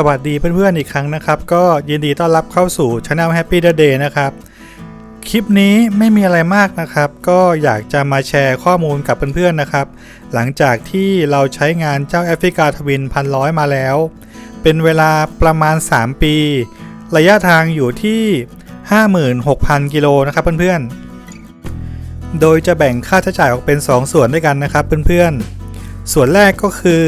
สวัสดีเพื่อนๆอีกครั้งนะครับ ก็ยินดีต้อนรับเข้าสู่ช anel Happy Day นะครับ คลิปนี้ไม่มีอะไรมากนะครับ ก็อยากจะมาแชร์ข้อมูลกับเพื่อนๆนะครับ หลังจากที่เราใช้งานเจ้าแอฟริกาทวินพันร้อยมาแล้ว เป็นเวลาประมาณ 3 ปี ระยะทางอยู่ที่ 56,000 กิโลนะครับเพื่อนๆ โดยจะแบ่งค่าใช้จ่ายออกเป็น 2 ส่วนด้วยกันนะครับเพื่อนๆ ส่วนแรกก็คือ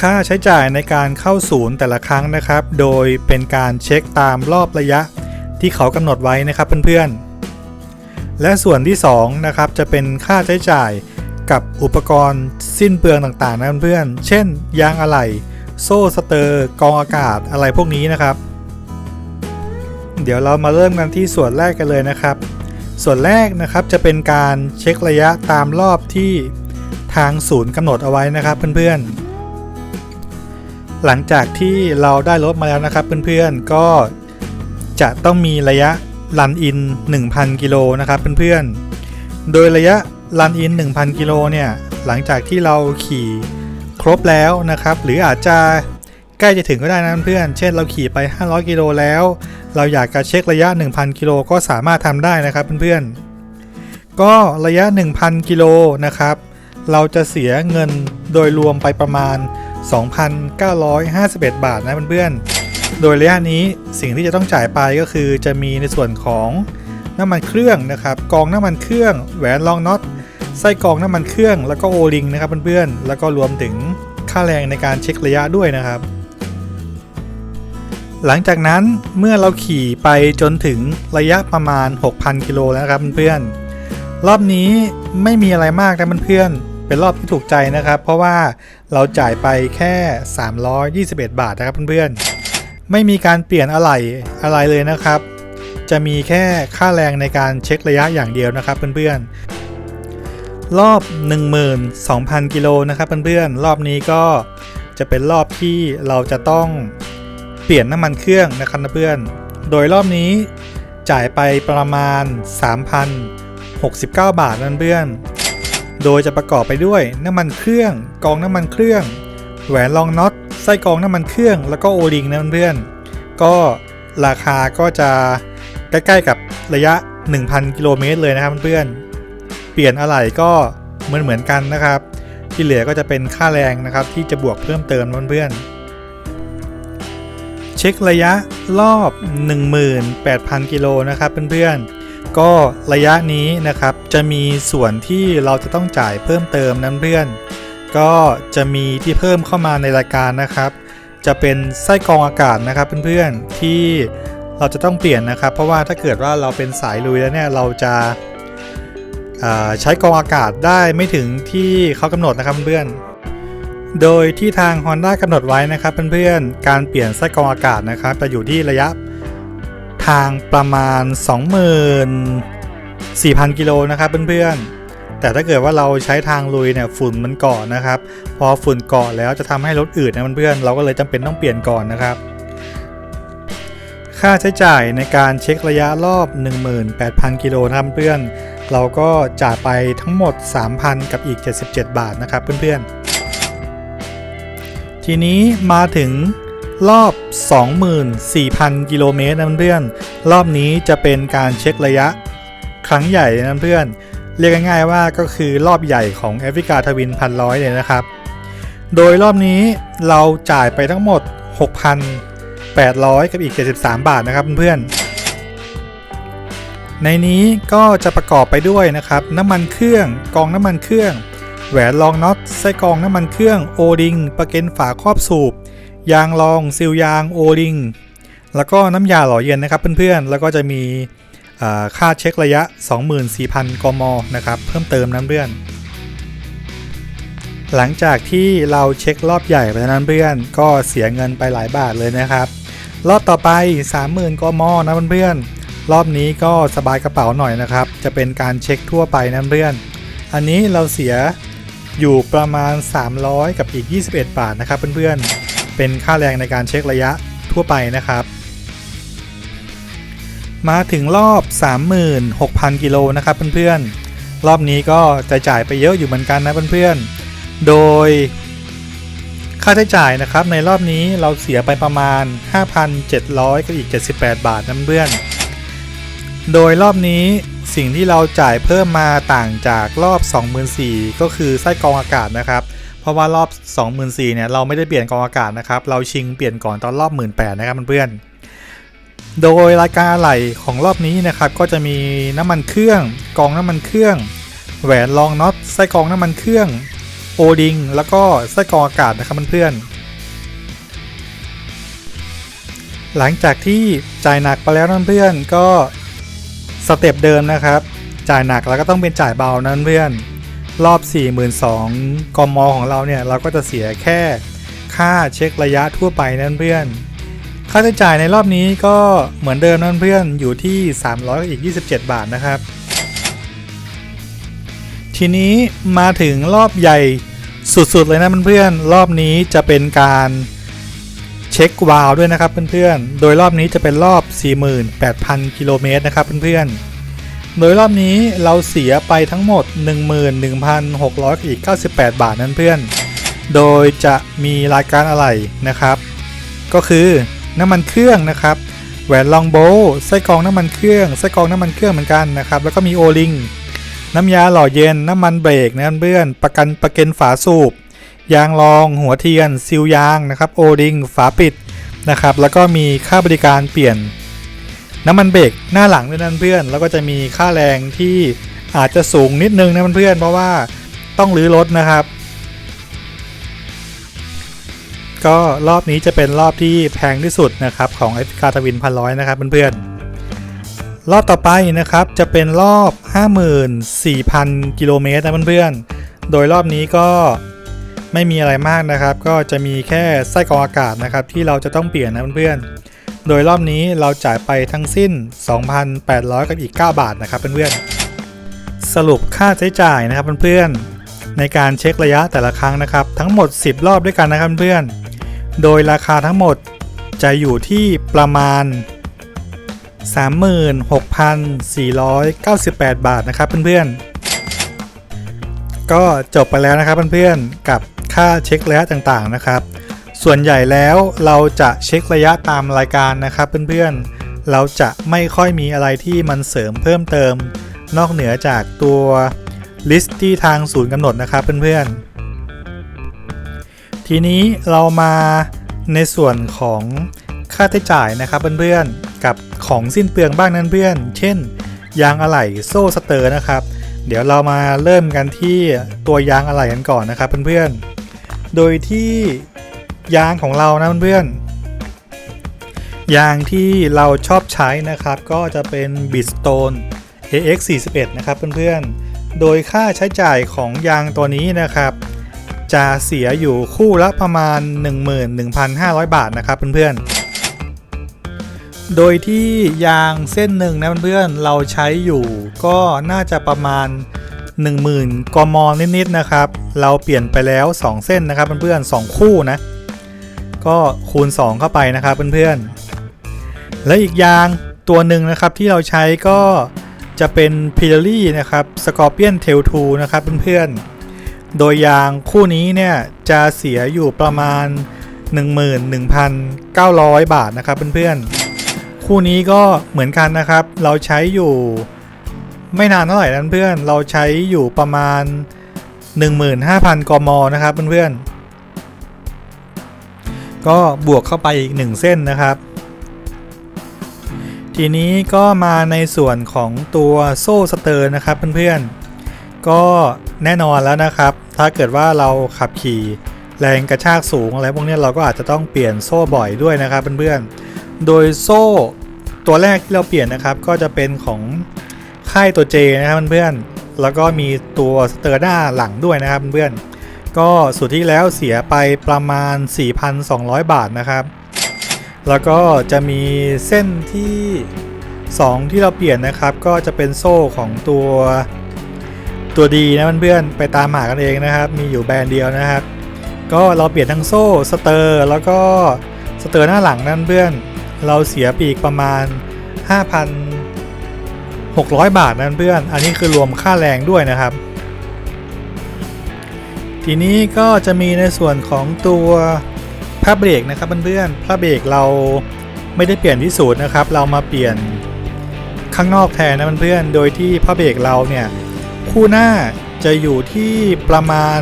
ค่าใช้จ่ายในการเข้าศูนย์แต่ละครั้งนะครับ โดยเป็นการเช็คตามรอบระยะที่เขากำหนดไว้นะครับเพื่อนๆ และส่วนที่2นะครับจะเป็นค่าใช้จ่ายกับอุปกรณ์สิ้นเปลืองต่างๆนะเพื่อนๆ เช่น ยางอะไหล่โซ่สเตอร์ กองอากาศอะไรพวกนี้นะครับ เดี๋ยวเรามาเริ่มกันที่ส่วนแรกกันเลยนะครับ ส่วนแรกนะครับจะเป็นการเช็คระยะตามรอบที่ทางศูนย์กำหนดเอาไว้นะครับเพื่อนๆ หลังจากที่เราได้รถมาแล้วนะครับเพื่อนๆก็จะต้องมีระยะรันอิน 1,000 กิโลนะครับเพื่อนๆ โดยระยะรันอิน 1,000 กิโลเนี่ยหลังจากที่เราขี่ครบแล้วนะครับ หรืออาจจะใกล้จะถึงก็ได้นะเพื่อนเช่นเราขี่ไป 500 กิโลแล้ว เราอยากจะเช็คระยะ 1,000 กิโลก็สามารถทำได้นะครับเพื่อนๆ ก็ระยะ 1,000 กิโลนะครับ เราจะเสียเงินโดยรวมไปประมาณ 2,951 บาทนะเพื่อนๆ โดยระยะนี้สิ่งที่จะต้องจ่ายไปก็คือจะมีในส่วนของน้ำมันเครื่องนะครับ กองน้ำมันเครื่อง แหวนรองน็อต ไส้กองน้ำมันเครื่อง แล้วก็โอลิงนะครับเพื่อนๆ แล้วก็รวมถึงค่าแรงในการเช็คระยะด้วยนะครับ หลังจากนั้นเมื่อเราขี่ไปจนถึงระยะประมาณ 6,000 กิโลแล้วนะครับเพื่อนๆ รอบนี้ไม่มีอะไรมากนะเพื่อนๆ เป็นรอบที่ถูกใจนะครับ เพราะว่า เราจ่ายไปแค่ 321 บาทนะครับเพื่อนๆ ไม่มีการเปลี่ยนอะไหล่อะไรเลยนะครับ จะมีแค่ค่าแรงในการเช็คระยะอย่างเดียวนะครับเพื่อนๆ รอบ 12,000 กิโลนะครับเพื่อนๆ รอบนี้ก็จะเป็นรอบที่เราจะต้องเปลี่ยนน้ำมันเครื่องนะครับเพื่อน โดยรอบนี้จ่ายไปประมาณ 3,069 บาทนั่นเพื่อน โดยจะประกอบไปด้วยน้ำมันเครื่อง กองน้ำมันเครื่อง แหวนรองน็อตไส้กองน้ำมันเครื่อง แล้วก็โอลิงนะเพื่อนๆก็ราคาก็จะใกล้ๆกับระยะ 1,000 กิโลเมตรเลยนะครับเพื่อนๆเปลี่ยนอะไหล่ก็เหมือนเหมือนกันนะครับ ที่เหลือก็จะเป็นค่าแรงนะครับ ที่จะบวกเพิ่มเติมเพื่อนๆเช็คระยะรอบ 18,000 กิโลนะครับเพื่อนๆ ก็ระยะนี้นะครับจะมีส่วนที่เราจะต้องจ่ายเพิ่มเติมนั้นเพื่อน ก็จะมีที่เพิ่มเข้ามาในรายการนะครับ จะเป็นไส้กรองอากาศนะครับเพื่อนๆที่เราจะต้องเปลี่ยนนะครับ เพราะว่าถ้าเกิดว่าเราเป็นสายลุยแล้วเนี่ยเราจะใช้กรองอากาศได้ไม่ถึงที่เขากำหนดนะครับเพื่อนโดยที่ทาง Honda กำหนดไว้นะครับเพื่อนๆ การเปลี่ยนไส้กรองอากาศนะครับจะอยู่ที่ระยะ ทางประมาณ 24,000 กิโลนะครับเพื่อนๆ แต่ถ้าเกิดว่าเราใช้ทางลุยเนี่ยฝุ่นมันเกาะนะครับ พอฝุ่นเกาะแล้วจะทำให้รถอืดนะเพื่อนๆ เราก็เลยจำเป็นต้องเปลี่ยนก่อนนะครับ ค่าใช้จ่ายในการเช็คระยะรอบ 18,000 กิโลนะครับเพื่อนๆ เราก็จ่ายไปทั้งหมด 3,000 กับอีก 77 บาทนะครับเพื่อนๆ ทีนี้มาถึง รอบ 24,000 กิโลเมตรนะเพื่อนรอบนี้จะเป็นการเช็คระยะ ครั้งใหญ่นะเพื่อน เรียกง่ายๆว่าก็คือรอบใหญ่ของแอฟริกาทวินพันร้อยเลยนะครับ โดยรอบนี้เราจ่ายไปทั้งหมด 6,800 กับอีก 73 บาทนะครับเพื่อนในนี้ก็จะประกอบไปด้วยนะครับ น้ำมันเครื่องกองน้ำมันเครื่อง แหวนรองน็อตไส้กองน้ำมันเครื่องโอดิงประเก็นฝาครอบสูบ ยางรองซิลยางโอดิงแล้วก็น้ำยาหล่อเย็นนะครับเพื่อนๆ แล้วก็จะมีค่าเช็คระยะ 24,000 กมนะครับเพิ่มเติมน้ำเพื่อน หลังจากที่เราเช็ครอบใหญ่ไปนั้นเพื่อนก็เสียเงินไปหลายบาทเลยนะครับ รอบต่อไป 30,000 กมนะเพื่อนๆรอบนี้ก็สบายกระเป๋าหน่อยนะครับ จะเป็นการเช็คทั่วไปนะเพื่อน อันนี้เราเสียอยู่ประมาณ 300 กับอีก 21 บาทนะครับเพื่อนๆ เป็นค่าแรงในการเช็คระยะทั่วไปนะครับ มาถึงรอบ 36,000 กิโลนะครับเพื่อนๆ รอบนี้ก็จะจ่ายไปเยอะอยู่เหมือนกันนะเพื่อนๆ โดยค่าใช้จ่ายนะครับในรอบนี้เราเสียไปประมาณ 5,700กับอีก 78 บาทนะเพื่อนโดยรอบนี้สิ่งที่เราจ่ายเพิ่มมาต่างจากรอบ 24,000ก็คือไส้กรองอากาศนะครับ ราะว่ารอบ 24,000เนี่ยเราไม่ได้เปลี่ยนกองอากาศนะครับ เราชิงเปลี่ยนก่อนตอนรอบ 18,000นะครับเพื่อนๆโดยรายการอะไหล่ของรอบนี้นะครับก็จะมีน้ำมันเครื่อง กองน้ำมันเครื่อง แหวนรองน็อตไส้กองน้ำมันเครื่องโอดิงแล้วก็ไส้กรองอากาศนะครับเพื่อนๆหลังจากที่จ่ายหนักไปแล้วนั่นเพื่อนก็สเต็ปเดิมนะครับ จ่ายหนักแล้วก็ต้องเป็นจ่ายเบานั่นเพื่อน รอบ 42,000กมของเราเนี่ย เราก็จะเสียแค่ค่าเช็คระยะทั่วไปนั่นเพื่อน ค่าใช้จ่ายในรอบนี้ก็เหมือนเดิมนั่นเพื่อนอยู่ที่ 300อีก27 บาทนะครับ ทีนี้มาถึงรอบใหญ่สุดๆเลยนะเพื่อนๆรอบนี้จะเป็นการเช็ควาล์วด้วยนะครับเพื่อนๆ โดยรอบนี้จะเป็นรอบ 48,000 กิโลเมตรนะครับเพื่อนๆ โดยรอบนี้เราเสียไปทั้งหมด 11,698 บาทนั่นเพื่อน โดยจะมีรายการอะไรนะครับ ก็คือน้ำมันเครื่องนะครับ แหวนลองโบไส้กรองน้ำมันเครื่องไส้กรองน้ำมันเครื่องเหมือนกันนะครับ แล้วก็มีโอลิงน้ำยาหล่อเย็นน้ำมันเบรกนะเพื่อนประกันประกันฝาสูบยางรองหัวเทียน ซิลยางนะครับโอดิงฝาปิดนะครับแล้วก็มีค่าบริการเปลี่ยน น้ำมันเบรกหน้าหลังด้วยนั่นเพื่อน แล้วก็จะมีค่าแรงที่อาจจะสูงนิดนึงนะเพื่อนเพราะว่าต้องรื้อรถนะครับ ก็รอบนี้จะเป็นรอบที่แพงที่สุดนะครับของไอฟิกาทวินพันร้อยนะครับเพื่อนๆรอบต่อไปนะครับจะเป็นรอบ 54,000 กิโลเมตรนะเพื่อนๆโดยรอบนี้ก็ไม่มีอะไรมากนะครับ ก็จะมีแค่ไส้กรองอากาศนะครับ ที่เราจะต้องเปลี่ยนนะเพื่อนๆ โดยรอบนี้เราจ่ายไปทั้งสิ้น 2,800 กับอีก 9 บาทนะครับเพื่อนๆ สรุปค่าใช้จ่ายนะครับเพื่อนๆ ในการเช็คระยะแต่ละครั้งนะครับ ทั้งหมด 10 รอบด้วยกันนะครับเพื่อนๆ โดยราคาทั้งหมดจะอยู่ที่ประมาณ 36,498 บาทนะครับเพื่อนๆก็จบไปแล้วนะครับเพื่อนๆกับค่าเช็คระยะต่างๆนะครับ ส่วนใหญ่แล้วเราจะเช็คระยะตามรายการนะครับเพื่อนๆ เราจะไม่ค่อยมีอะไรที่มันเสริมเพิ่มเติม นอกเหนือจากตัวลิสต์ที่ทางศูนย์กำหนดนะครับเพื่อนๆ ทีนี้เรามาในส่วนของค่าใช้จ่ายนะครับเพื่อนๆ กับของสิ้นเปลืองบ้างนั้นเพื่อน เช่น ยางอะไหล่โซ่สเตอร์นะครับ เดี๋ยวเรามาเริ่มกันที่ตัวยางอะไหล่กันก่อนนะครับเพื่อนๆ โดยที่ ยางของเรานะเพื่อนๆยางที่เราชอบใช้นะครับ ก็จะเป็น Bridgestone AX 41นะครับเพื่อนๆ โดยค่าใช้จ่ายของยางตัวนี้นะครับ จะเสียอยู่คู่ละประมาณ 11,500 บาทนะครับเพื่อนๆโดยที่ยางเส้นหนึ่งนะเพื่อนๆเราใช้อยู่ก็น่าจะประมาณ 10,000 กมนิดๆนะครับ เราเปลี่ยนไปแล้ว 2 เส้นนะครับเพื่อนๆ2คู่นะ ก็คูณ 2 เข้าไปนะครับเพื่อนๆ และอีกอย่างตัวหนึ่งนะครับที่เราใช้ก็จะเป็น p i r e l l i นะครับ Scorpion Tail 2นะครับเพื่อนๆ โดยยางคู่นี้เนี่ยจะเสียอยู่ประมาณ 11,900 บาทนะครับเพื่อนๆ คู่นี้ก็เหมือนกันนะครับ เราใช้อยู่ไม่นานเท่าไหร่นั้นเพื่อน เราใช้อยู่ประมาณ 15,000 กมนะครับเพื่อนๆ ก็บวกเข้าไปอีก 1 เส้นนะครับ ทีนี้ก็มาในส่วนของตัวโซ่สเตอร์นะครับเพื่อนๆ ก็แน่นอนแล้วนะครับ ถ้าเกิดว่าเราขับขี่แรงกระชากสูงอะไรพวกนี้เราก็อาจจะต้องเปลี่ยนโซ่บ่อยด้วยนะครับเพื่อนๆ โดยโซ่ตัวแรกที่เราเปลี่ยนนะครับ ก็จะเป็นของค่ายตัว J นะครับเพื่อนๆ แล้วก็มีตัวสเตอร์ด้าหลังด้วยนะครับเพื่อนๆ ก็สุดที่แล้วเสียไปประมาณ 4,200 บาทนะครับ แล้วก็จะมีเส้นที่ 2 ที่เราเปลี่ยนนะครับ ก็จะเป็นโซ่ของตัวตัวดีนะเพื่อนๆไปตามหากันเองนะครับ มีอยู่แบรนด์เดียวนะครับ ก็เราเปลี่ยนทั้งโซ่สเตอร์ แล้วก็สเตอร์หน้าหลังนั่นเพื่อนเราเสียปีกประมาณ 5,600 บาทนั่นเพื่อน อันนี้คือรวมค่าแรงด้วยนะครับ ทีนี้ก็จะมีในส่วนของตัวผ้าเบรกนะครับเพื่อนๆผ้าเบรกเราไม่ได้เปลี่ยนที่ศูนย์นะครับ เรามาเปลี่ยนข้างนอกแทนนะเพื่อนๆโดยที่ผ้าเบรกเราเนี่ยคู่หน้าจะอยู่ที่ประมาณ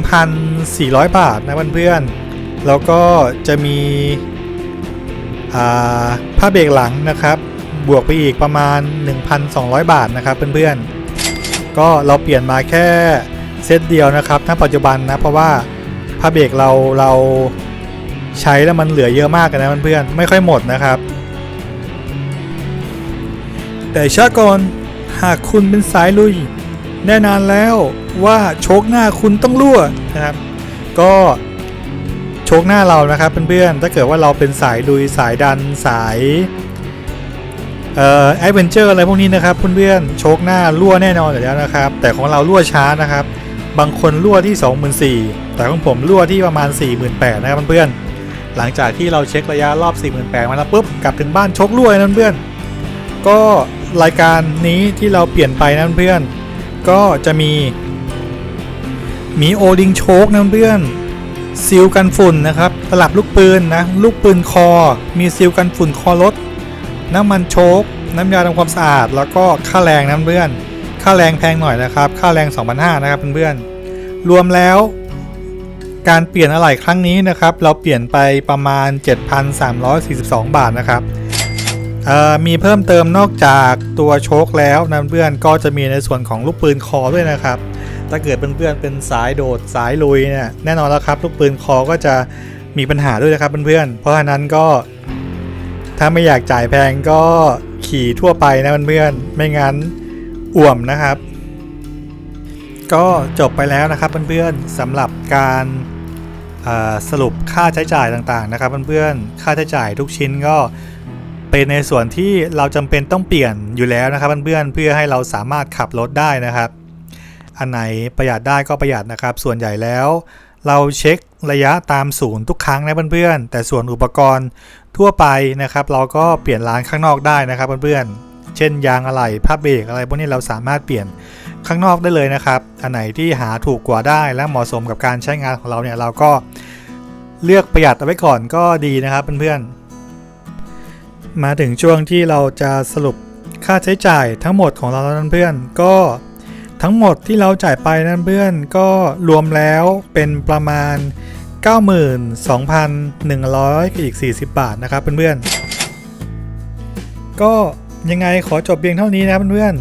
2,400 บาทนะเพื่อนๆแล้วก็จะมีผ้าเบรกหลังนะครับ บวกไปอีกประมาณ 1,200 บาทนะครับเพื่อนๆก็เราเปลี่ยนมาแค่ เซตเดียวนะครับณปัจจุบันนะเพราะว่าผ้าเบรกเราเราใช้แล้วมันเหลือเยอะมากนะเพื่อนๆไม่ค่อยหมดนะครับ แต่ชาก่อนหากคุณเป็นสายลุย แน่นอนแล้วว่าโชคหน้าคุณต้องรั่วนะครับ ก็โชคหน้าเรานะครับเพื่อนๆถ้าเกิดว่าเราเป็นสายลุยสายดันสายเอ่อแอดเวนเจอร์อะไรพวกนี้นะครับเพื่อนๆโชคหน้ารั่วแน่นอนอยู่แล้วนะครับ แต่ของเรารั่วช้านะครับ บางคนรั่วที่ 24,000แต่ของผมรั่วที่ประมาณ 48,000นะครับเพื่อนๆหลังจากที่เราเช็คระยะรอบ 48,000มาแล้วปุ๊บกลับถึงบ้านชครั่วนะเพื่อนก็รายการนี้ที่เราเปลี่ยนไปนะเพื่อนก็จะมีมีโอลิงโชกนะเพื่อนซีลกันฝุ่นนะครับสลับลูกปืนนะลูกปืนคอ มีซีลกันฝุ่นคอรถน้ำมันโชกน้ำยาทำความสะอาด แล้วก็ค่าแรงนะเพื่อน ค่าแรงแพงหน่อยนะครับ ค่าแรง 2,500นะครับเพื่อนๆ รวมแล้ว การเปลี่ยนอะไหล่ครั้งนี้นะครับ เราเปลี่ยนไปประมาณ 7,342 บาทนะครับมีเพิ่มเติมนอกจากตัวโชคแล้วนะเพื่อนก็จะมีในส่วนของลูกปืนคอด้วยนะครับ ถ้าเกิดเพื่อนๆเป็นสายโดดสายลุยเนี่ยแน่นอนแล้วครับ ลูกปืนคอก็จะมีปัญหาด้วยนะครับเพื่อนๆเพราะฉะนั้นก็ ถ้าไม่อยากจ่ายแพงก็ขี่ทั่วไปนะเพื่อนๆไม่งั้น อ่วมนะครับ ก็จบไปแล้วนะครับเพื่อนๆสำหรับการสรุปค่าใช้จ่ายต่างๆนะครับเพื่อนๆค่าใช้จ่ายทุกชิ้นก็เป็นในส่วนที่เราจำเป็นต้องเปลี่ยนอยู่แล้วนะครับเพื่อนๆเพื่อให้เราสามารถขับรถได้นะครับ อันไหนประหยัดได้ก็ประหยัดนะครับ ส่วนใหญ่แล้ว เราเช็คระยะตามศูนย์ทุกครั้งนะเพื่อนๆแต่ส่วนอุปกรณ์ทั่วไปนะครับ เราก็เปลี่ยนร้านข้างนอกได้นะครับเพื่อนๆ เช่นยางอะไหล่ผ้าเบรกอะไรพวกนี้เราสามารถเปลี่ยนข้างนอกได้เลยนะครับ อันไหนที่หาถูกกว่าได้และเหมาะสมกับการใช้งานของเราเนี่ยเราก็เลือกประหยัดเอาไว้ก่อนก็ดีนะครับเพื่อนๆ มาถึงช่วงที่เราจะสรุปค่าใช้จ่ายทั้งหมดของเราแล้วเพื่อนก็ทั้งหมดที่เราจ่ายไปนั้นเพื่อนก็รวมแล้วเป็นประมาณ 92,100กับอีก40 บาทนะครับเพื่อนๆก็ ยังไงขอจบเพียงเท่านี้นะเพื่อน